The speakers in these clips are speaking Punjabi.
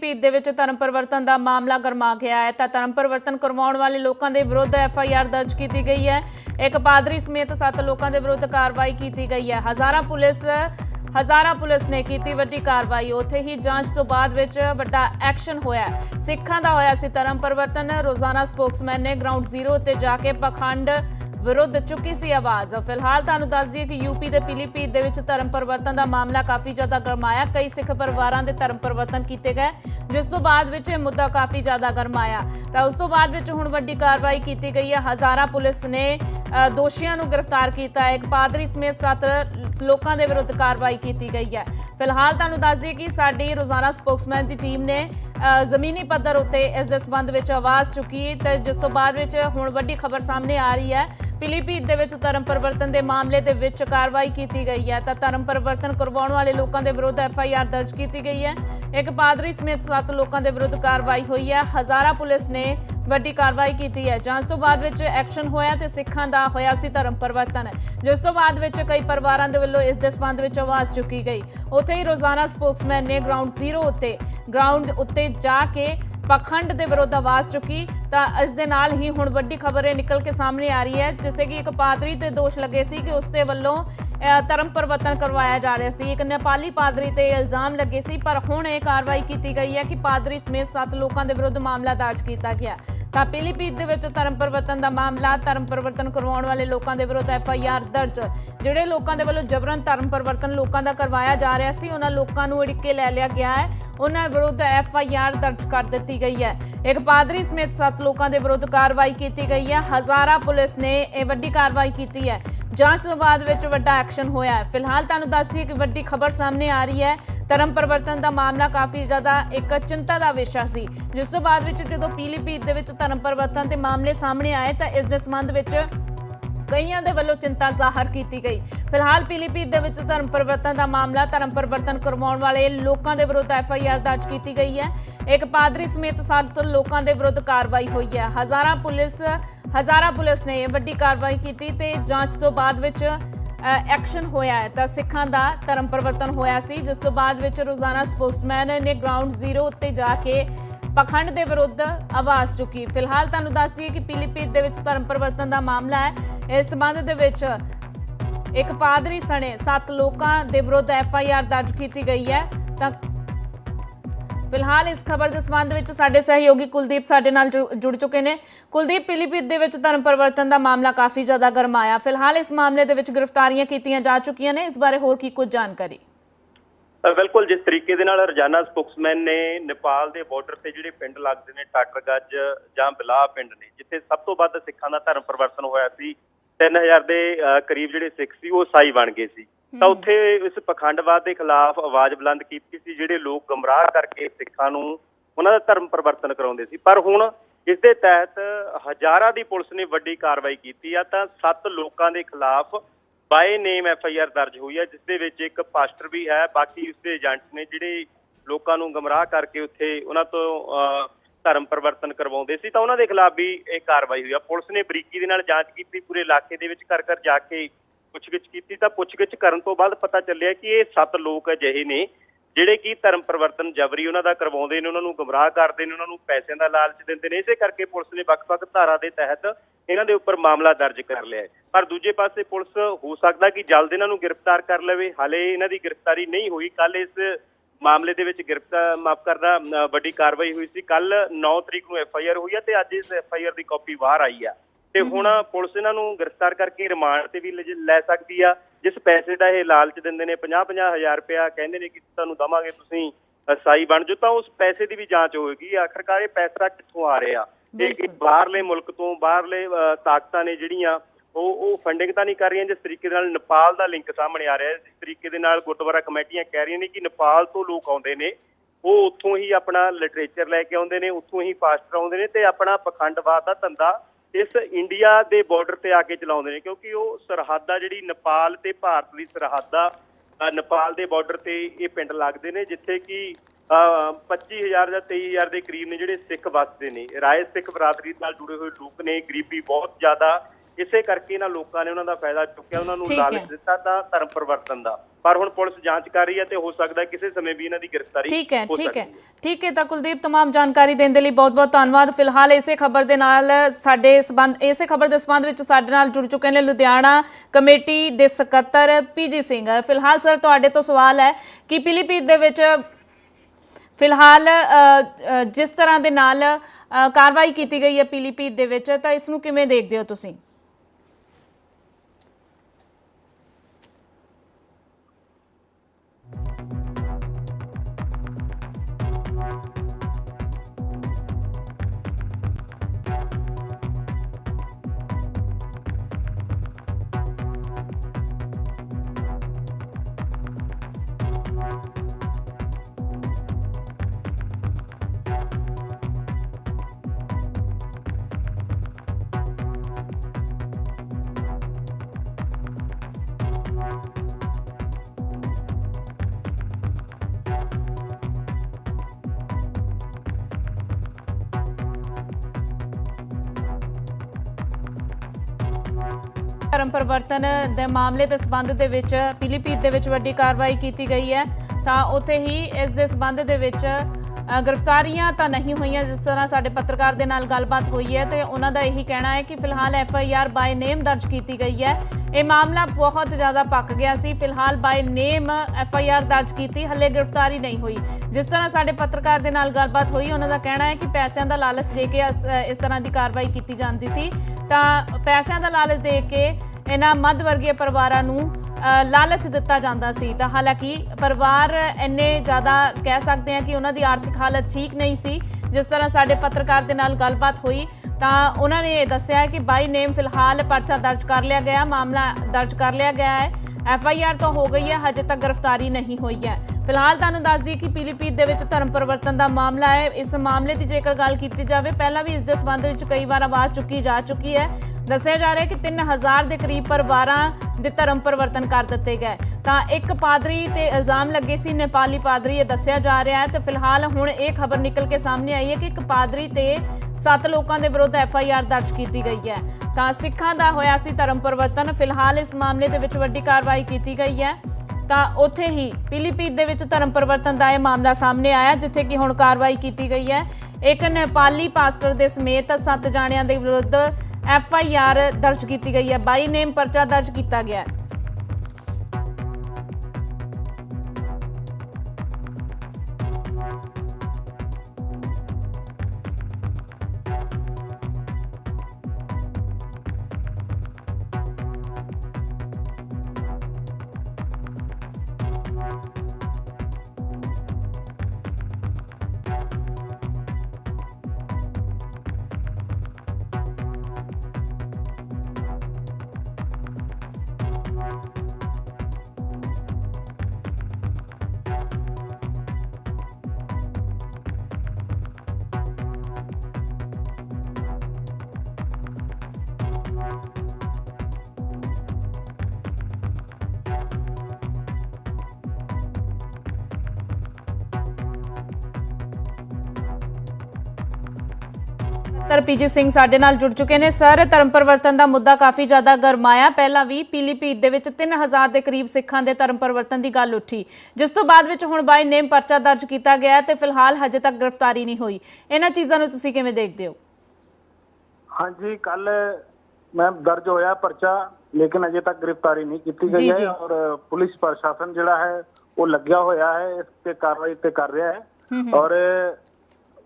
ਪੀਲੀਭੀਤ ਦੇ ਵਿੱਚ ਧਰਮ ਪਰਿਵਰਤਨ ਦਾ ਮਾਮਲਾ ਗਰਮਾ ਗਿਆ ਹੈ। ਤਾਂ ਧਰਮ ਪਰਿਵਰਤਨ ਕਰਵਾਉਣ ਵਾਲੇ ਲੋਕਾਂ ਦੇ ਵਿਰੁੱਧ ਐਫ ਆਈ ਆਰ ਦਰਜ ਕੀਤੀ ਗਈ ਹੈ। ਇੱਕ ਪਾਦਰੀ ਸਮੇਤ ਸੱਤ ਲੋਕਾਂ ਦੇ ਵਿਰੁੱਧ ਕਾਰਵਾਈ ਕੀਤੀ ਗਈ ਹੈ। ਹਜ਼ਾਰਾਂ ਪੁਲਿਸ ਹਜ਼ਾਰਾਂ ਪੁਲਿਸ ਨੇ ਕੀਤੀ ਵੱਡੀ ਕਾਰਵਾਈ। ਉੱਥੇ ਹੀ ਜਾਂਚ ਤੋਂ ਬਾਅਦ ਵਿੱਚ ਵੱਡਾ ਐਕਸ਼ਨ ਹੋਇਆ ਸਿੱਖਾਂ ਦਾ ਹੋਇਆ ਸੀ ਧਰਮ ਪਰਿਵਰਤਨ। ਰੋਜ਼ਾਨਾ ਸਪੋਕਸਮੈਨ ਨੇ ਗਰਾਊਂਡ ਜ਼ੀਰੋ ਉੱਤੇ ਜਾ ਕੇ ਪਖੰਡ ਵਿਰੁੱਧ ਚੁੱਕੀ ਸੀ ਆਵਾਜ਼। ਫਿਲਹਾਲ ਤੁਹਾਨੂੰ ਦੱਸ ਦਈਏ ਕਿ ਯੂਪੀ ਦੇ ਪਿਲੀਭੀਤ ਦੇ ਵਿੱਚ ਧਰਮ ਪਰਿਵਰਤਨ ਦਾ ਮਾਮਲਾ ਕਾਫੀ ਜ਼ਿਆਦਾ ਗਰਮਾਇਆ। ਕਈ ਸਿੱਖ ਪਰਿਵਾਰਾਂ ਦੇ ਧਰਮ ਪਰਿਵਰਤਨ ਕੀਤੇ ਗਏ। ਜਿਸ ਤੋਂ ਬਾਅਦ ਵਿੱਚ ਇਹ ਮੁੱਦਾ ਕਾਫੀ ਜ਼ਿਆਦਾ ਗਰਮਾਇਆ। ਤਾਂ ਉਸ ਤੋਂ ਬਾਅਦ ਵਿੱਚ ਹੁਣ ਵੱਡੀ ਕਾਰਵਾਈ ਕੀਤੀ ਗਈ ਹੈ। ਹਜ਼ਾਰਾਂ ਪੁਲਿਸ ਨੇ ਦੋਸ਼ੀਆਂ ਨੂੰ ਗ੍ਰਿਫਤਾਰ ਕੀਤਾ ਹੈ। ਇੱਕ ਪਾਦਰੀ ਸਮੇਤ ਸੱਤ ਲੋਕਾਂ ਦੇ ਵਿਰੁੱਧ ਕਾਰਵਾਈ ਕੀਤੀ ਗਈ ਹੈ। ਫਿਲਹਾਲ ਤੁਹਾਨੂੰ ਦੱਸ ਦਈਏ ਕਿ ਸਾਡੀ ਰੋਜ਼ਾਨਾ ਸਪੋਕਸਮੈਨ ਦੀ ਟੀਮ ਨੇ ਜ਼ਮੀਨੀ ਪੱਧਰ ਉੱਤੇ ਇਸ ਦੇ ਸੰਬੰਧ ਵਿੱਚ ਆਵਾਜ਼ ਚੁੱਕੀ ਤੇ ਜਿਸ ਤੋਂ ਬਾਅਦ ਵਿੱਚ ਹੁਣ ਵੱਡੀ ਖਬਰ ਸਾਹਮਣੇ ਆ ਰਹੀ ਹੈ। ਪਿਲੀਭੀਤ ਦੇ ਵਿੱਚ ਧਰਮ ਪਰਿਵਰਤਨ ਦੇ ਮਾਮਲੇ ਦੇ ਵਿੱਚ ਕਾਰਵਾਈ ਕੀਤੀ ਗਈ ਹੈ। ਤਾਂ ਧਰਮ ਪਰਿਵਰਤਨ ਕਰਵਾਉਣ ਵਾਲੇ ਲੋਕਾਂ ਦੇ ਵਿਰੁੱਧ ਐਫ ਆਈ ਆਰ ਦਰਜ ਕੀਤੀ ਗਈ ਹੈ। ਇੱਕ ਪਾਦਰੀ ਸਮੇਤ ਸੱਤ ਲੋਕਾਂ ਦੇ ਵਿਰੁੱਧ ਕਾਰਵਾਈ ਹੋਈ ਹੈ। ਹਜ਼ਾਰਾਂ ਪੁਲਿਸ ਨੇ ਵੱਡੀ ਕਾਰਵਾਈ ਕੀਤੀ ਹੈ। ਜਾਂਚ ਤੋਂ ਬਾਅਦ ਵਿੱਚ ਐਕਸ਼ਨ ਹੋਇਆ ਤੇ ਸਿੱਖਾਂ ਦਾ ਹੋਇਆ ਸੀ ਧਰਮ ਪਰਿਵਰਤਨ। ਜਿਸ ਤੋਂ ਬਾਅਦ ਵਿੱਚ ਕਈ ਪਰਿਵਾਰਾਂ ਦੇ ਵੱਲੋਂ ਇਸ ਦੇ ਸੰਬੰਧ ਵਿੱਚ ਆਵਾਜ਼ ਚੁੱਕੀ ਗਈ। ਉੱਥੇ ਹੀ ਰੋਜ਼ਾਨਾ ਸਪੋਕਸਮੈਨ ਨੇ ਗਰਾਊਂਡ ਜ਼ੀਰੋ ਉੱਤੇ ਗਰਾਊਂਡ ਉੱਤੇ ਜਾ ਕੇ ਪਖੰਡ ਦੇ ਵਿਰੁੱਧ ਆਵਾਜ਼ ਚੁੱਕੀ ਤਾਂ ਇਸ ਦੇ ਨਾਲ ਹੀ ਹੁਣ ਵੱਡੀ ਖਬਰ ਇਹ ਨਿਕਲ ਕੇ ਸਾਹਮਣੇ ਆ ਰਹੀ ਹੈ ਜਿੱਥੇ ਕਿ ਇੱਕ ਪਾਦਰੀ ਤੇ ਦੋਸ਼ ਲੱਗੇ ਸੀ ਕਿ ਉਸ ਦੇ ਵੱਲੋਂ ਅਹ, ਧਰਮ ਪਰਿਵਰਤਨ ਕਰਵਾਇਆ ਜਾ ਰਿਹਾ ਸੀ। ਇੱਕ ਨੇਪਾਲੀ ਪਾਦਰੀ ਤੇ ਇਲਜ਼ਾਮ ਲੱਗੇ ਸੀ ਪਰ ਹੁਣ ਇਹ ਕਾਰਵਾਈ ਕੀਤੀ ਗਈ ਹੈ ਕਿ ਪਾਦਰੀ ਸਮੇਤ ਸੱਤ ਲੋਕਾਂ ਦੇ ਵਿਰੁੱਧ ਮਾਮਲਾ ਦਰਜ ਕੀਤਾ ਗਿਆ। ਤਾਂ ਪਿਲੀਭੀਤ ਦੇ ਵਿੱਚ ਧਰਮ ਪਰਿਵਰਤਨ ਦਾ ਮਾਮਲਾ, ਧਰਮ ਪਰਿਵਰਤਨ ਕਰਵਾਉਣ ਵਾਲੇ ਲੋਕਾਂ ਦੇ ਵਿਰੁੱਧ ਐਫ ਆਈ ਆਰ ਦਰਜ। ਜਿਹੜੇ ਲੋਕਾਂ ਦੇ ਵੱਲੋਂ ਜਬਰਨ ਧਰਮ ਪਰਿਵਰਤਨ ਲੋਕਾਂ ਦਾ ਕਰਵਾਇਆ ਜਾ ਰਿਹਾ ਸੀ, ਉਹਨਾਂ ਲੋਕਾਂ ਨੂੰ ਅੜਿੱਕੇ ਲੈ ਲਿਆ ਗਿਆ ਹੈ। ਉਹਨਾਂ ਵਿਰੁੱਧ ਐਫ ਆਈ ਆਰ ਦਰਜ ਕਰ ਦਿੱਤੀ ਗਈ ਹੈ। ਇੱਕ ਪਾਦਰੀ ਸਮੇਤ ਸੱਤ ਲੋਕਾਂ ਦੇ ਵਿਰੁੱਧ ਕਾਰਵਾਈ ਕੀਤੀ ਗਈ ਹੈ। ਹਜ਼ਾਰਾਂ ਪੁਲਿਸ ਨੇ ਇਹ ਵੱਡੀ ਕਾਰਵਾਈ ਕੀਤੀ ਹੈ। ਜਾਂਚ ਤੋਂ ਬਾਅਦ ਵਿੱਚ ਵੱਡਾ ਐਕਸ਼ਨ ਹੋਇਆ ਹੈ। ਫਿਲਹਾਲ ਤੁਹਾਨੂੰ ਦੱਸ ਦਈਏ ਕਿ ਵੱਡੀ ਖਬਰ ਸਾਹਮਣੇ ਆ ਰਹੀ ਹੈ। ਧਰਮ ਪਰਿਵਰਤਨ ਦਾ ਮਾਮਲਾ ਕਾਫੀ ਜ਼ਿਆਦਾ ਇੱਕ ਚਿੰਤਾ ਦਾ ਵਿਸ਼ਾ ਸੀ। ਜਿਸ ਤੋਂ ਬਾਅਦ ਵਿੱਚ ਜਦੋਂ ਪੀਲੀਭੀਤ ਦੇ ਵਿੱਚ ਧਰਮ ਪਰਿਵਰਤਨ ਦੇ ਮਾਮਲੇ ਸਾਹਮਣੇ ਆਏ ਤਾਂ ਇਸ ਦੇ ਸੰਬੰਧ ਵਿੱਚ ਕਈਆਂ ਦੇ ਵੱਲੋਂ ਚਿੰਤਾ ਜ਼ਾਹਰ ਕੀਤੀ ਗਈ। ਫਿਲਹਾਲ ਪੀਲੀਭੀਤ ਦੇ ਵਿੱਚ ਧਰਮ ਪਰਿਵਰਤਨ ਦਾ ਮਾਮਲਾ ਧਰਮ ਪਰਿਵਰਤਨ ਕਰਵਾਉਣ ਵਾਲੇ ਲੋਕਾਂ ਦੇ ਵਿਰੁੱਧ ਐਫ ਆਈ ਆਰ ਦਰਜ ਕੀਤੀ ਗਈ ਹੈ। ਇੱਕ ਪਾਦਰੀ ਸਮੇਤ ਸੱਤ ਲੋਕਾਂ ਦੇ ਵਿਰੁੱਧ ਕਾਰਵਾਈ ਹੋਈ ਹੈ। ਹਜ਼ਾਰਾਂ ਪੁਲਿਸ ਹਜ਼ਾਰਾਂ ਪੁਲਿਸ ਨੇ ਵੱਡੀ ਕਾਰਵਾਈ ਕੀਤੀ ਤੇ ਜਾਂਚ ਤੋਂ ਬਾਅਦ ਵਿੱਚ ਐਕਸ਼ਨ ਹੋਇਆ ਹੈ। ਤਾਂ ਸਿੱਖਾਂ ਦਾ ਧਰਮ ਪਰਿਵਰਤਨ ਹੋਇਆ ਸੀ, ਜਿਸ ਤੋਂ ਬਾਅਦ ਵਿੱਚ ਰੋਜ਼ਾਨਾ ਸਪੋਕਸਮੈਨ ਨੇ ਗਰਾਊਂਡ ਜ਼ੀਰੋ ਉੱਤੇ ਜਾ ਕੇ ਪਖੰਡ ਦੇ ਵਿਰੁੱਧ ਆਵਾਜ਼ ਚੁੱਕੀ। ਫਿਲਹਾਲ ਤੁਹਾਨੂੰ ਦੱਸ ਦਈਏ ਕਿ ਪੀਲੀਭੀਤ ਦੇ ਵਿੱਚ ਧਰਮ ਪਰਿਵਰਤਨ ਦਾ ਮਾਮਲਾ ਹੈ। ਇਸ ਸੰਬੰਧ ਦੇ ਵਿੱਚ ਇੱਕ ਪਾਦਰੀ ਸਣੇ ਸੱਤ ਲੋਕਾਂ ਦੇ ਵਿਰੁੱਧ ਐਫ ਆਈ ਆਰ ਦਰਜ ਕੀਤੀ ਗਈ ਹੈ। ਤਾਂ ਫਿਲਹਾਲ ਇਸ ਖਬਰ ਦੇ ਸੰਬੰਧ ਵਿੱਚ ਸਾਡੇ ਸਹਿਯੋਗੀ ਕੁਲਦੀਪ ਸਾਡੇ ਨਾਲ ਜੁੜ ਚੁੱਕੇ ਨੇ। ਕੁਲਦੀਪ, ਪੀਲੀਭੀਤ ਦੇ ਵਿੱਚ ਧਰਮ ਪਰਿਵਰਤਨ ਦਾ ਮਾਮਲਾ ਕਾਫੀ ਜ਼ਿਆਦਾ ਗਰਮਾਇਆ ਫਿਲਹਾਲ ਇਸ ਮਾਮਲੇ ਦੇ ਵਿੱਚ ਗ੍ਰਿਫਤਾਰੀਆਂ ਕੀਤੀਆਂ ਜਾ ਚੁੱਕੀਆਂ ਨੇ। ਇਸ ਬਾਰੇ ਹੋਰ ਕੀ ਕੁਝ ਜਾਣਕਾਰੀ? ਬਿਲਕੁਲ, ਜਿਸ ਤਰੀਕੇ ਦੇ ਨਾਲ ਰੋਜ਼ਾਨਾ ਸਪੋਕਸਮੈਨ ਨੇ ਨੇਪਾਲ ਦੇ ਬਾਰਡਰ ਤੇ ਜਿਹੜੇ ਪਿੰਡ ਲੱਗਦੇ ਨੇ, ਟਾਟਰਗੱਜ ਜਾਂ ਬਿਲਾਹ ਪਿੰਡ ਨੇ, ਜਿੱਥੇ ਸਭ ਤੋਂ ਵੱਧ ਸਿੱਖਾਂ ਦਾ ਧਰਮ ਪਰਿਵਰਤਨ ਹੋਇਆ ਸੀ 3000 ਦੇ ਕਰੀਬ ਜਿਹੜੇ ਸਿੱਖ ਸੀ ਉਹ ਸਾਈ ਬਣ ਗਏ ਸੀ। ਤਾਂ ਉੱਥੇ ਇਸ ਪਖੰਡਵਾਦ ਦੇ ਖਿਲਾਫ ਆਵਾਜ਼ ਬੁਲੰਦ ਕੀਤੀ ਸੀ ਜਿਹੜੇ ਲੋਕ ਗਮਰਾਹ ਕਰਕੇ ਸਿੱਖਾਂ ਨੂੰ ਉਹਨਾਂ ਦਾ ਧਰਮ ਪਰਿਵਰਤਨ ਕਰਾਉਂਦੇ ਸੀ। ਪਰ ਹੁਣ ਇਸ ਦੇ ਤਹਿਤ ਹਜ਼ਾਰਾਂ ਦੀ ਪੁਲਿਸ ਨੇ ਵੱਡੀ ਕਾਰਵਾਈ ਕੀਤੀ ਆ ਤਾਂ ਸੱਤ ਲੋਕਾਂ ਦੇ ਖਿਲਾਫ by name F I R ਦਰਜ ਹੋਈ ਹੈ ਜਿਸ ਦੇ ਵਿੱਚ ਇੱਕ ਪਾਸਟਰ ਵੀ ਹੈ ਬਾਕੀ ਉਸਦੇ ਏਜੰਟ ਨੇ ਜਿਹੜੇ ਲੋਕਾਂ ਨੂੰ ਗਮਰਾਹ ਕਰਕੇ ਉੱਥੇ ਉਹਨਾਂ ਤੋਂ ਧਰਮ ਪਰਿਵਰਤਨ ਕਰਵਾਉਂਦੇ ਸੀ, ਤਾਂ ਉਹਨਾਂ ਦੇ ਖਿਲਾਫ ਵੀ ਇਹ ਕਾਰਵਾਈ ਹੋਈ ਆ। ਪੁਲਿਸ ਨੇ ਬਰੀਕੀ ਦੇ ਨਾਲ ਜਾਂਚ ਕੀਤੀ, ਪੂਰੇ ਇਲਾਕੇ ਦੇ ਵਿੱਚ ਘਰ ਘਰ ਜਾ ਕੇ ਪੁੱਛਗਿੱਛ ਕੀਤੀ, ਤਾਂ ਪੁੱਛਗਿੱਛ ਕਰਨ ਤੋਂ ਬਾਅਦ ਪਤਾ ਚੱਲਿਆ ਕਿ ਇਹ ਸੱਤ ਲੋਕ ਅਜਿਹੇ ਨੇ, ਜਿਹੜੇ ਕਿ ਧਰਮ ਪਰਿਵਰਤਨ ਜਬਰੀ ਉਹਨਾਂ ਦਾ ਕਰਵਾਉਂਦੇ ਨੇ, ਉਹਨਾਂ ਨੂੰ ਗਮਰਾਹ ਕਰਦੇ ਨੇ, ਉਹਨਾਂ ਨੂੰ ਪੈਸਿਆਂ ਦਾ ਲਾਲਚ ਦਿੰਦੇ ਨੇ। ਇਸੇ ਕਰਕੇ ਪੁਲਿਸ ਨੇ ਵੱਖ-ਵੱਖ ਧਾਰਾ ਦੇ ਤਹਿਤ ਇਹਨਾਂ ਦੇ ਉੱਪਰ ਮਾਮਲਾ ਦਰਜ ਕਰ ਲਿਆ ਹੈ। ਪਰ ਦੂਜੇ ਪਾਸੇ ਪੁਲਿਸ ਹੋ ਸਕਦਾ ਕਿ ਜਲਦ ਇਹਨਾਂ ਨੂੰ ਗ੍ਰਿਫਤਾਰ ਕਰ ਲਵੇ। ਹਾਲੇ ਇਹਨਾਂ ਦੀ ਗ੍ਰਿਫਤਾਰੀ ਨਹੀਂ ਹੋਈ। ਕੱਲ ਇਸ ਮਾਮਲੇ ਦੇ ਵਿੱਚ ਗ੍ਰਿਫਤਾਰ ਮਾਫ ਕਰਨਾ ਅ, ਵੱਡੀ ਕਾਰਵਾਈ ਹੋਈ ਸੀ। ਕੱਲ 9 ਤਰੀਕ ਨੂੰ ਐਫ ਆਈ ਆਰ ਹੋਈ ਹੈ ਤੇ ਅੱਜ ਇਸ ਐਫ ਆਈ ਆਰ ਦੀ ਕਾਪੀ ਬਾਹਰ ਆਈ ਆ। ਤੇ ਹੁਣ ਪੁਲਿਸ ਇਹਨਾਂ ਨੂੰ ਗ੍ਰਿਫਤਾਰ ਕਰਕੇ ਰਿਮਾਂਡ ਤੇ ਵੀ ਲੈ- ਸਕਦੀ ਆ ਜਿਸ ਪੈਸੇ ਦਾ ਇਹ ਲਾਲਚ ਦਿੰਦੇ ਨੇ। 50-50 ਹਜ਼ਾਰ ਰੁਪਇਆ ਕਹਿੰਦੇ ਨੇ ਕਿ ਤੁਹਾਨੂੰ ਦਵਾਂਗੇ ਤੁਸੀਂ ਸਾਈ ਬਣ ਜਾਓ। ਤਾਂ ਉਸ ਪੈਸੇ ਦੀ ਵੀ ਜਾਂਚ ਹੋਏਗੀ। ਆਖਰਕਾਰ ਇਹ ਪੈਸਾ ਕਿੱਥੋਂ ਆ ਰਿਹਾ? ਇਹ ਕਿ ਬਿਲਕੁਲ। ਬਾਹਰਲੇ ਮੁਲਕ ਤੋਂ ਬਾਹਰਲੇ ਤਾਕਤਾਂ ਨੇ ਜਿਹੜੀਆਂ ਉਹ ਉਹ ਫੰਡਿੰਗ ਤਾਂ ਨਹੀਂ ਕਰ ਰਹੀਆਂ ਜਿਸ ਤਰੀਕੇ ਦੇ ਨਾਲ ਨੇਪਾਲ ਦਾ ਲਿੰਕ ਸਾਹਮਣੇ ਆ ਰਿਹਾ ਹੈ ਜਿਸ ਤਰੀਕੇ ਦੇ ਨਾਲ ਗੁਰਦੁਆਰਾ ਕਮੇਟੀਆਂ ਕਹਿ ਰਹੀਆਂ ਨੇ ਕਿ ਨੇਪਾਲ ਤੋਂ ਲੋਕ ਆਉਂਦੇ ਨੇ ਉਹ ਉੱਥੋਂ ਹੀ ਆਪਣਾ ਲਿਟਰੇਚਰ ਲੈ ਕੇ ਆਉਂਦੇ ਨੇ ਉੱਥੋਂ ਹੀ ਪਾਸਟਰ ਆਉਂਦੇ ਨੇ ਤੇ ਆਪਣਾ ਪਖੰਡਵਾਦ ਦਾ ਧੰਦਾ ਇਸ ਇੰਡੀਆ ਦੇ ਬਾਰਡਰ ਤੇ ਆ ਕੇ ਚਲਾਉਂਦੇ ਨੇ ਕਿਉਂਕਿ ਉਹ ਸਰਹੱਦ ਆ ਜਿਹੜੀ ਨੇਪਾਲ ਤੇ ਭਾਰਤ ਦੀ ਸਰਹੱਦ ਆ ਨੇਪਾਲ ਦੇ ਬਾਰਡਰ ਤੇ ਇਹ ਪਿੰਡ ਲੱਗਦੇ ਨੇ ਜਿੱਥੇ ਕਿ ਅ, 25000 ਜਾਂ 23000 ਦੇ ਕਰੀਬ ਨੇ ਜਿਹੜੇ ਸਿੱਖ ਵਸਦੇ ਨੇ ਰਾਏ ਸਿੱਖ ਬਰਾਦਰੀ ਨਾਲ ਜੁੜੇ ਹੋਏ ਲੋਕ ਨੇ ਗਰੀਬੀ ਬਹੁਤ ਜ਼ਿਆਦਾ ਇਸੇ ਕਰਕੇ ਇਹਨਾਂ ਲੋਕਾਂ ਨੇ ਉਹਨਾਂ ਦਾ ਫਾਇਦਾ ਚੁੱਕਿਆ ਉਹਨਾਂ ਨੂੰ ਠੀਕ ਹੈ। ਲਾਲਚ ਦਿੱਤਾ ਤਾਂ ਧਰਮ ਪਰਿਵਰਤਨ ਦਾ ਪਰ ਹੁਣ ਪੁਲਿਸ ਜਾਂਚ ਕਰ ਰਹੀ ਹੈ ਤੇ ਹੋ ਸਕਦਾ ਹੈ ਕਿਸੇ ਸਮੇਂ ਵੀ ਇਹਨਾਂ ਦੀ ਗ੍ਰਿਫਤਾਰੀ ਠੀਕ ਹੈ ਹੋ ਠੀਕ ਹੈ ਸਕਦੀ ਠੀਕ ਹੈ ਤਾਂ ਕੁਲਦੀਪ तमाम ਜਾਣਕਾਰੀ ਦੇਣ ਦੇ ਲਈ ਬਹੁਤ-ਬਹੁਤ ਧੰਨਵਾਦ ਫਿਲਹਾਲ ਇਸੇ ਖਬਰ ਦੇ ਨਾਲ ਸਾਡੇ ਸਬੰਧ ਇਸੇ ਖਬਰ ਦੇ ਸਬੰਧ ਵਿੱਚ ਸਾਡੇ ਨਾਲ ਜੁੜ ਚੁੱਕੇ ਨੇ ਲੁਧਿਆਣਾ ਕਮੇਟੀ ਦੇ ਸਕੱਤਰ ਪੀਜੀ ਸਿੰਘ ਫਿਲਹਾਲ ਸਰ ਤੁਹਾਡੇ ਤੋਂ ਸਵਾਲ ਹੈ ਕਿ ਪੀਲੀਭੀਤ ਦੇ ਵਿੱਚ ਫਿਲਹਾਲ ਅ, ਅ, ਜਿਸ ਤਰ੍ਹਾਂ ਦੇ ਨਾਲ ਅ, ਕਾਰਵਾਈ ਕੀਤੀ ਗਈ ਹੈ ਪੀਲੀਭੀਤ ਦੇ ਵਿੱਚ ਤਾਂ ਇਸ ਨੂੰ ਕਿਵੇਂ ਦੇਖਦੇ ਹੋ ਤੁਸੀਂ ਧਰਮ ਪਰਿਵਰਤਨ ਦੇ ਮਾਮਲੇ ਦੇ ਸਬੰਧ ਦੇ ਵਿੱਚ ਪੀਲੀਭੀਤ ਦੇ ਵਿੱਚ ਵੱਡੀ ਕਾਰਵਾਈ ਕੀਤੀ ਗਈ ਹੈ। ਤਾਂ ਉੱਥੇ ਹੀ ਇਸ ਦੇ ਸਬੰਧ ਦੇ ਵਿੱਚ ਗ੍ਰਿਫਤਾਰੀਆਂ ਤਾਂ ਨਹੀਂ ਹੋਈਆਂ, ਜਿਸ ਤਰ੍ਹਾਂ ਸਾਡੇ ਪੱਤਰਕਾਰ ਦੇ ਨਾਲ ਗੱਲਬਾਤ ਹੋਈ ਹੈ। ਤੇ ਉਹਨਾਂ ਦਾ ਇਹੀ ਕਹਿਣਾ ਹੈ ਕਿ ਫਿਲਹਾਲ ਐਫ ਆਈ ਆਰ ਬਾਈ ਨੇਮ ਦਰਜ ਕੀਤੀ ਗਈ ਹੈ। ਇਹ ਮਾਮਲਾ ਬਹੁਤ ਜ਼ਿਆਦਾ ਪੱਕ ਗਿਆ ਸੀ। ਫਿਲਹਾਲ ਬਾਈ ਨੇਮ ਐਫ ਆਈ ਆਰ ਦਰਜ ਕੀਤੀ, ਹਲੇ ਗ੍ਰਿਫਤਾਰੀ ਨਹੀਂ ਹੋਈ। ਜਿਸ ਤਰ੍ਹਾਂ ਸਾਡੇ ਪੱਤਰਕਾਰ ਦੇ ਨਾਲ ਗੱਲਬਾਤ ਹੋਈ, ਉਹਨਾਂ ਦਾ ਕਹਿਣਾ ਹੈ ਕਿ ਪੈਸਿਆਂ ਦਾ ਲਾਲਚ ਦੇ ਕੇ ਇਸ ਤਰ੍ਹਾਂ ਦੀ ਕਾਰਵਾਈ ਕੀਤੀ ਜਾਂਦੀ ਸੀ। ਤਾਂ ਪੈਸਿਆਂ ਦਾ ਲਾਲਚ ਦੇ ਕੇ ਇਹਨਾਂ ਮੱਧ ਵਰਗੀ ਪਰਿਵਾਰਾਂ ਨੂੰ ਲਾਲਚ ਦਿੱਤਾ ਜਾਂਦਾ ਸੀ। ਤਾਂ ਹਾਲਾਂਕਿ ਪਰਿਵਾਰ ਇੰਨੇ ਜ਼ਿਆਦਾ ਕਹਿ ਸਕਦੇ ਆ ਕਿ ਉਹਨਾਂ ਦੀ ਆਰਥਿਕ ਹਾਲਤ ਠੀਕ ਨਹੀਂ ਸੀ। ਜਿਸ ਤਰ੍ਹਾਂ ਸਾਡੇ ਪੱਤਰਕਾਰ ਦੇ ਨਾਲ ਗੱਲਬਾਤ ਹੋਈ, ਤਾਂ ਉਹਨਾਂ ਨੇ ਇਹ ਦੱਸਿਆ ਕਿ ਬਾਈ ਨੇਮ ਫਿਲਹਾਲ ਪਰਚਾ ਦਰਜ ਕਰ ਲਿਆ ਗਿਆ, ਮਾਮਲਾ ਦਰਜ ਕਰ ਲਿਆ ਗਿਆ ਹੈ। ਐਫ ਆਈ ਆਰ ਤਾਂ ਹੋ ਗਈ ਹੈ, ਹਜੇ ਤੱਕ ਗ੍ਰਿਫਤਾਰੀ ਨਹੀਂ ਹੋਈ ਹੈ। ਫਿਲਹਾਲ ਤੁਹਾਨੂੰ ਦੱਸ ਦਈਏ ਕਿ ਪੀਲੀਭੀਤ ਦੇ ਵਿੱਚ ਧਰਮ ਪਰਿਵਰਤਨ ਦਾ ਮਾਮਲਾ ਹੈ। ਇਸ ਮਾਮਲੇ ਦੀ ਜੇਕਰ ਗੱਲ ਕੀਤੀ ਜਾਵੇ, ਪਹਿਲਾਂ ਵੀ ਇਸ ਦੇ ਸਬੰਧ ਵਿੱਚ ਕਈ ਵਾਰ ਆਵਾਜ਼ ਚੁੱਕੀ ਜਾ ਚੁੱਕੀ ਹੈ। ਦੱਸਿਆ ਜਾ ਰਿਹਾ ਹੈ ਕਿ 3000 ਦੇ ਕਰੀਬ ਪਰਿਵਾਰਾਂ ਦੇ ਧਰਮ ਪਰਿਵਰਤਨ ਕਰ ਦਿੱਤੇ ਗਏ। ਤਾਂ ਇੱਕ ਪਾਦਰੀ ਤੇ ਇਲਜ਼ਾਮ ਲੱਗੇ ਸੀ, ਨੇਪਾਲੀ ਪਾਦਰੀ, ਇਹ ਦੱਸਿਆ ਜਾ ਰਿਹਾ ਹੈ। ਤੇ ਫਿਲਹਾਲ ਹੁਣ ਇਹ ਖਬਰ ਨਿਕਲ ਕੇ ਸਾਹਮਣੇ ਆਈ ਹੈ ਕਿ ਇੱਕ ਪਾਦਰੀ ਤੇ ਸੱਤ ਲੋਕਾਂ ਦੇ ਵਿਰੁੱਧ ਐਫ ਆਈ ਆਰ ਦਰਜ ਕੀਤੀ ਗਈ ਹੈ। ਤਾਂ ਸਿੱਖਾਂ ਦਾ ਹੋਇਆ ਸੀ ਧਰਮ ਪਰਿਵਰਤਨ। ਫਿਲਹਾਲ ਇਸ ਮਾਮਲੇ ਦੇ ਵਿੱਚ ਵੱਡੀ ਕਾਰਵਾਈ ਕੀਤੀ ਗਈ ਹੈ। ਤਾਂ ਉੱਥੇ ਹੀ ਪੀਲੀਭੀਤ ਦੇ ਵਿੱਚ ਧਰਮ ਪਰਿਵਰਤਨ ਦਾ ਇਹ ਮਾਮਲਾ ਸਾਹਮਣੇ ਆਇਆ, ਜਿੱਥੇ ਕਿ ਹੁਣ ਕਾਰਵਾਈ ਕੀਤੀ ਗਈ ਹੈ। ਇੱਕ ਨੇਪਾਲੀ ਪਾਸਟਰ ਦੇ ਸਮੇਤ ਸੱਤ ਜਾਣਿਆਂ ਦੇ ਵਿਰੁੱਧ ਐਫ ਆਈ ਆਰ ਦਰਜ ਕੀਤੀ ਗਈ ਹੈ। ਬਾਈ ਨੇਮ ਪਰਚਾ ਦਰਜ ਕੀਤਾ ਗਿਆ ਹੈ। ਸਰ ਪੀਜੀ ਸਿੰਘ ਸਾਡੇ ਨਾਲ ਜੁੜ ਚੁੱਕੇ ਨੇ। ਸਰ ਧਰਮ ਪਰਿਵਰਤਨ ਦਾ ਮੁੱਦਾ ਕਾਫੀ ਜ਼ਿਆਦਾ ਗਰਮਾਇਆ। ਪਹਿਲਾਂ ਵੀ ਪੀਲੀਭੀਤ ਦੇ ਵਿੱਚ 3000 ਦੇ ਕਰੀਬ ਸਿੱਖਾਂ ਦੇ ਧਰਮ ਪਰਿਵਰਤਨ ਦੀ ਗੱਲ ਉੱਠੀ। ਜਿਸ ਤੋਂ ਬਾਅਦ ਵਿੱਚ ਹੁਣ ਬਾਈ ਨੇਮ ਪਰਚਾ ਦਰਜ ਕੀਤਾ ਗਿਆ ਤੇ ਫਿਲਹਾਲ ਹਜੇ ਤੱਕ ਗ੍ਰਿਫਤਾਰੀ ਨਹੀਂ ਹੋਈ। ਇਹਨਾਂ ਚੀਜ਼ਾਂ ਨੂੰ ਤੁਸੀਂ ਕਿਵੇਂ ਦੇਖਦੇ ਹੋ? ਹਾਂਜੀ ਕੱਲ ਮੈਮ ਦਰਜ ਹੋਇਆ ਪਰਚਾ ਲੇਕਿਨ ਅਜੇ ਤੱਕ ਗ੍ਰਿਫਤਾਰੀ ਨਹੀਂ ਕੀਤੀ ਗਈ। ਹੈ ਔਰ ਪੁਲਿਸ ਪ੍ਰਸ਼ਾਸਨ ਜਿਹੜਾ ਹੈ ਉਹ ਲੱਗਿਆ ਹੋਇਆ ਹੈ ਇਸ ਤੇ ਕਾਰਵਾਈ ਤੇ ਕਰ ਰਿਹਾ ਹੈ। ਔਰ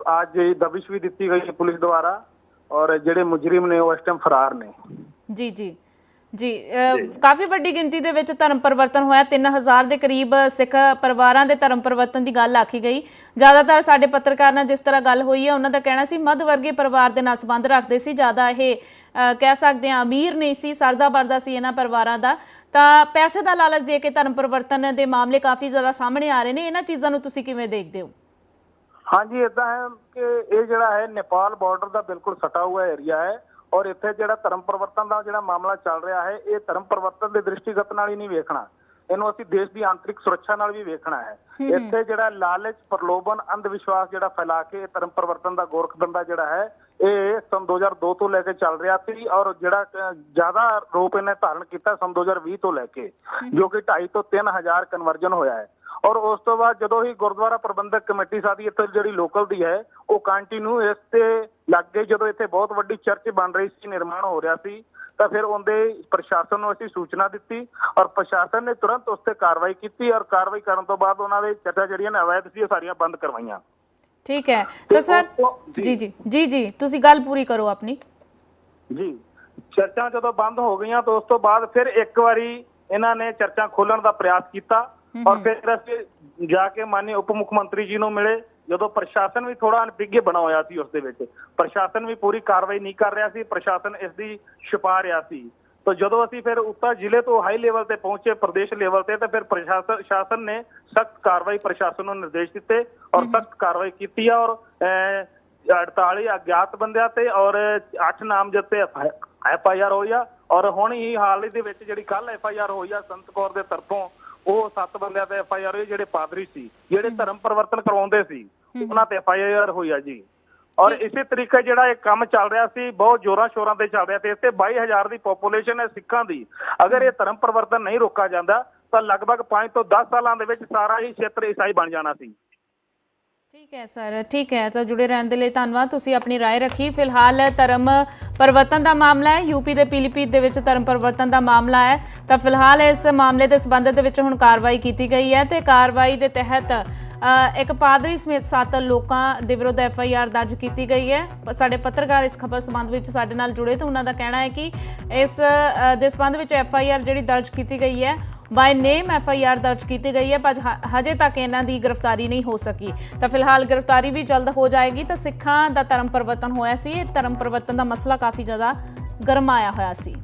ਅੱਜ ਇਹ ਦਬਿਸ਼ ਵੀ ਦਿੱਤੀ ਗਈ ਹੈ ਪੁਲਿਸ ਦੁਆਰਾ ਔਰ ਜਿਹੜੇ ਮੁਜਰਮ ਨੇ ਉਹ ਇਸ ਟਾਈਮ ਫਰਾਰ ਨੇ। ਜੀ ਜੀ। ਜੀ ਕਾਫੀ ਵੱਡੀ ਗਿਣਤੀ ਦੇ ਵਿੱਚ ਧਰਮ ਪਰਿਵਰਤਨ ਹੋਇਆ। 3000 ਦੇ ਕਰੀਬ ਸਿੱਖ ਪਰਿਵਾਰਾਂ ਦੇ ਧਰਮ ਪਰਿਵਰਤਨ ਦੀ ਗੱਲ ਆਖੀ ਗਈ। ਜ਼ਿਆਦਾਤਰ ਸਾਡੇ ਪੱਤਰਕਾਰ ਨਾਲ ਜਿਸ ਤਰ੍ਹਾਂ ਗੱਲ ਹੋਈ ਹੈ ਉਹਨਾਂ ਦਾ ਕਹਿਣਾ ਸੀ ਮੱਧ ਵਰਗੀ ਪਰਿਵਾਰ ਦੇ ਨਾਲ ਸੰਬੰਧ ਰੱਖਦੇ ਸੀ। ਜ਼ਿਆਦਾ ਇਹ ਕਹਿ ਸਕਦੇ ਹਾਂ ਅਮੀਰ ਨਹੀਂ ਸੀ ਸਰਦਾ ਵਰਦਾ ਸੀ ਇਹਨਾਂ ਪਰਿਵਾਰਾਂ ਦਾ। ਤਾਂ ਪੈਸੇ ਦਾ ਲਾਲਚ ਦੇ ਕੇ ਧਰਮ ਪਰਿਵਰਤਨ ਦੇ ਮਾਮਲੇ ਕਾਫੀ ਜ਼ਿਆਦਾ ਸਾਹਮਣੇ ਆ ਰਹੇ ਨੇ। ਇਹਨਾਂ ਚੀਜ਼ਾਂ ਨੂੰ ਤੁਸੀਂ ਕਿਵੇਂ ਦੇਖਦੇ ਹੋ? ਹਾਂਜੀ ਇਦਾਂ ਹੈ ਕਿ ਇਹ ਜਿਹੜਾ ਹੈ ਨੇਪਾਲ ਬਾਰਡਰ ਦਾ ਬਿਲਕੁਲ ਸਟਾ ਹੋਇਆ ਏਰੀਆ ਹੈ ਔਰ ਇੱਥੇ ਜਿਹੜਾ ਧਰਮ ਪਰਿਵਰਤਨ ਦਾ ਜਿਹੜਾ ਮਾਮਲਾ ਚੱਲ ਰਿਹਾ ਹੈ ਇਹ ਧਰਮ ਪਰਿਵਰਤਨ ਦੇ ਦ੍ਰਿਸ਼ਟੀਗਤ ਨਾਲ ਹੀ ਨਹੀਂ ਵੇਖਣਾ। ਇਹਨੂੰ ਅਸੀਂ ਦੇਸ਼ ਦੀ ਆਂਤਰਿਕ ਸੁਰੱਖਿਆ ਨਾਲ ਵੀ ਵੇਖਣਾ ਹੈ। ਇੱਥੇ ਜਿਹੜਾ ਲਾਲਚ ਪ੍ਰਲੋਭਨ ਅੰਧ ਵਿਸ਼ਵਾਸ ਜਿਹੜਾ ਫੈਲਾ ਕੇ ਧਰਮ ਪਰਿਵਰਤਨ ਦਾ ਗੋਰਖ ਧੰਦਾ ਜਿਹੜਾ ਹੈ ਇਹ ਸਨ 2002 ਤੋਂ ਲੈ ਕੇ ਚੱਲ ਰਿਹਾ ਸੀ ਔਰ ਜਿਹੜਾ ਜ਼ਿਆਦਾ ਰੂਪ ਇਹਨੇ ਧਾਰਨ ਕੀਤਾ ਸਨ 2020 ਤੋਂ ਲੈ ਕੇ ਜੋ ਕਿ 2.5 ਤੋਂ 3000 ਕਨਵਰਜਨ ਹੋਇਆ ਹੈ। ਔਰ ਉਸ ਤੋਂ ਬਾਅਦ ਜਦੋਂ ਹੀ ਗੁਰਦੁਆਰਾ ਪ੍ਰਬੰਧਕ ਕਮੇਟੀ ਸਾਡੀ ਇੱਥੇ ਜਿਹੜੀ ਲੋਕਲ ਦੀ ਹੈ ਉਹ ਕੰਟੀਨਿਊ ਇਸ ਤੇ ਲੱਗ ਗਈ ਜਦੋਂ ਇੱਥੇ ਬਹੁਤ ਵੱਡੀ ਚਰਚ ਬਣ ਰਹੀ ਸੀ ਨਿਰਮਾਣ ਹੋ ਰਿਹਾ ਸੀ ਤਾਂ ਫਿਰ ਉਹਦੇ ਪ੍ਰਸ਼ਾਸਨ ਨੂੰ ਅਸੀਂ ਸੂਚਨਾ ਦਿੱਤੀ ਔਰ ਪ੍ਰਸ਼ਾਸਨ ਨੇ ਤੁਰੰਤ ਉਸ ਤੇ ਕਾਰਵਾਈ ਕੀਤੀ ਔਰ ਕਾਰਵਾਈ ਕਰਨ ਤੋਂ ਬਾਅਦ ਉਹਨਾਂ ਦੇ ਚਰਚਾ ਜਿਹੜੀਆਂ ਨੇ ਅਵੈਧ ਸੀ ਉਹ ਸਾਰੀਆਂ ਬੰਦ ਕਰਵਾਈਆਂ। ਠੀਕ ਹੈ। ਤਾਂ ਸਰ ਜੀ। ਜੀ ਜੀ ਜੀ ਤੁਸੀਂ ਗੱਲ ਪੂਰੀ ਕਰੋ ਆਪਣੀ। ਜੀ। ਚਰਚਾਂ ਜਦੋਂ ਬੰਦ ਹੋ ਗਈਆਂ ਤਾਂ ਉਸ ਤੋਂ ਬਾਅਦ ਫਿਰ ਇੱਕ ਵਾਰੀ ਇਹਨਾਂ ਨੇ ਚਰਚਾਂ ਖੋਲਣ ਦਾ ਪ੍ਰਯਾਸ ਕੀਤਾ ਔਰ ਫਿਰ ਅਸੀਂ ਜਾ ਕੇ ਮਾਨਯ ਉਪ ਮੁੱਖ ਮੰਤਰੀ ਜੀ ਨੂੰ ਮਿਲੇ ਜਦੋਂ ਪ੍ਰਸ਼ਾਸਨ ਵੀ ਥੋੜਾ ਅਨਪਿੱਗੇ ਬਣਾ ਹੋਇਆ ਸੀ ਉਸ ਦੇ ਵਿੱਚ। ਪ੍ਰਸ਼ਾਸਨ ਵੀ ਪੂਰੀ ਕਾਰਵਾਈ ਨਹੀਂ ਕਰ ਰਿਹਾ ਸੀ ਪ੍ਰਸ਼ਾਸਨ ਇਸ ਦੀ ਛੁਪਾ ਰਿਹਾ ਸੀ। ਤਾਂ ਜਦੋਂ ਅਸੀਂ ਫਿਰ ਉੱਤਰ ਜ਼ਿਲ੍ਹੇ ਤੋਂ ਹਾਈ ਲੈਵਲ ਤੇ ਪਹੁੰਚੇ ਪ੍ਰਦੇਸ਼ ਲੈਵਲ ਤੇ ਤਾਂ ਫਿਰ ਪ੍ਰਸ਼ਾਸਨ ਸ਼ਾਸਨ ਨੇ ਸਖਤ ਕਾਰਵਾਈ ਪ੍ਰਸ਼ਾਸਨ ਨੂੰ ਨਿਰਦੇਸ਼ ਦਿੱਤੇ ਔਰ ਸਖਤ ਕਾਰਵਾਈ ਕੀਤੀ ਔਰ ਅਹ, 48 ਅਗਿਆਤ ਬੰਦਿਆਂ ਤੇ ਔਰ 8 ਨਾਮਜ਼ਦ ਤੇ ਐਫ ਆਈ ਆਰ ਹੋਈ ਆ। ਔਰ ਹੁਣ ਹੀ ਹਾਲ ਹੀ ਦੇ ਵਿੱਚ ਜਿਹੜੀ ਕੱਲ ਐਫ ਆਈ ਆਰ ਹੋਈ ਆ ਸੰਤ ਕੌਰ ਦੇ ਤਰਫੋਂ ਉਹ 7 ਬੰਦਿਆਂ ਤੇ ਐਫ ਆਈ ਆਰ ਹੋਈ ਜਿਹੜੇ ਪਾਦਰੀ ਸੀ ਜਿਹੜੇ ਧਰਮ ਪਰਿਵਰਤਨ ਕਰਵਾਉਂਦੇ ਸੀ ਉਹਨਾਂ ਤੇ ਐਫ ਆਈ ਆਰ ਹੋਈ ਆ ਜੀ। ਔਰ ਇਸੇ ਤਰੀਕੇ ਜਿਹੜਾ ਇਹ ਕੰਮ ਚੱਲ ਰਿਹਾ ਸੀ ਬਹੁਤ ਜ਼ੋਰਾਂ ਸ਼ੋਰਾਂ ਤੇ ਚੱਲ ਰਿਹਾ ਤੇ ਇੱਥੇ 22000 ਦੀ ਪੋਪੂਲੇਸ਼ਨ ਹੈ ਸਿੱਖਾਂ ਦੀ। ਅਗਰ ਇਹ ਧਰਮ ਪਰਿਵਰਤਨ ਨਹੀਂ ਰੋਕਾ ਜਾਂਦਾ ਤਾਂ ਲਗਭਗ 5 ਤੋਂ 10 ਸਾਲਾਂ ਦੇ ਵਿੱਚ ਸਾਰਾ ਹੀ ਖੇਤਰ ਈਸਾਈ ਬਣ ਜਾਣਾ ਸੀ। ਠੀਕ ਹੈ ਸਰ ਠੀਕ ਹੈ ਤਾਂ ਜੁੜੇ ਰਹਿਣ ਦੇ ਲਈ ਧੰਨਵਾਦ ਤੁਸੀਂ ਆਪਣੀ رائے ਰੱਖੀ ਫਿਲਹਾਲ ਧਰਮ ਪਰਿਵਰਤਨ ਦਾ ਮਾਮਲਾ ਹੈ ਯੂਪੀ ਦੇ ਪੀਲੀਪੀਤ ਦੇ ਵਿੱਚ ਧਰਮ ਪਰਿਵਰਤਨ ਦਾ ਮਾਮਲਾ ਹੈ ਤਾਂ ਫਿਲਹਾਲ ਇਸ ਮਾਮਲੇ ਦੇ ਸੰਬੰਧ ਦੇ ਵਿੱਚ ਹੁਣ ਕਾਰਵਾਈ ਕੀਤੀ ਗਈ ਹੈ ਤੇ ਕਾਰਵਾਈ ਦੇ ਤਹਿਤ ਅ, ਇੱਕ ਪਾਦਰੀ ਸਮੇਤ ਸੱਤ ਲੋਕਾਂ ਦੇ ਵਿਰੁੱਧ ਐਫ ਆਈ ਆਰ ਦਰਜ ਕੀਤੀ ਗਈ ਹੈ ਪ- ਸਾਡੇ ਪੱਤਰਕਾਰ ਇਸ ਖਬਰ ਸੰਬੰਧ ਵਿੱਚ ਸਾਡੇ ਨਾਲ ਜੁੜੇ ਤੇ ਉਹਨਾਂ ਦਾ ਕਹਿਣਾ ਹੈ ਕਿ ਇਸ ਅ, ਦੇ ਸੰਬੰਧ ਵਿੱਚ ਐਫ ਆਈ ਆਰ ਜਿਹੜੀ ਦਰਜ ਕੀਤੀ ਗਈ ਹੈ ਬਾਈ ਨੇਮ ਐਫ ਆਈ ਆਰ ਦਰਜ ਕੀਤੀ ਗਈ ਹੈ, ਪਰ ਹ- ਹਜੇ ਤੱਕ ਇਹਨਾਂ ਦੀ ਗ੍ਰਿਫਤਾਰੀ ਨਹੀਂ ਹੋ ਸਕੀ। ਤਾਂ ਫਿਲਹਾਲ ਗ੍ਰਿਫਤਾਰੀ ਵੀ ਜਲਦ ਹੋ ਜਾਏਗੀ, ਤਾਂ ਸਿੱਖਾਂ ਦਾ ਧਰਮ ਪਰਿਵਰਤਨ ਹੋਇਆ ਸੀ। ਇਹ ਧਰਮ ਪਰਿਵਰਤਨ ਦਾ ਮਸਲਾ ਕਾਫੀ ਜ਼ਿਆਦਾ ਗਰਮਾਇਆ ਹੋਇਆ ਸੀ।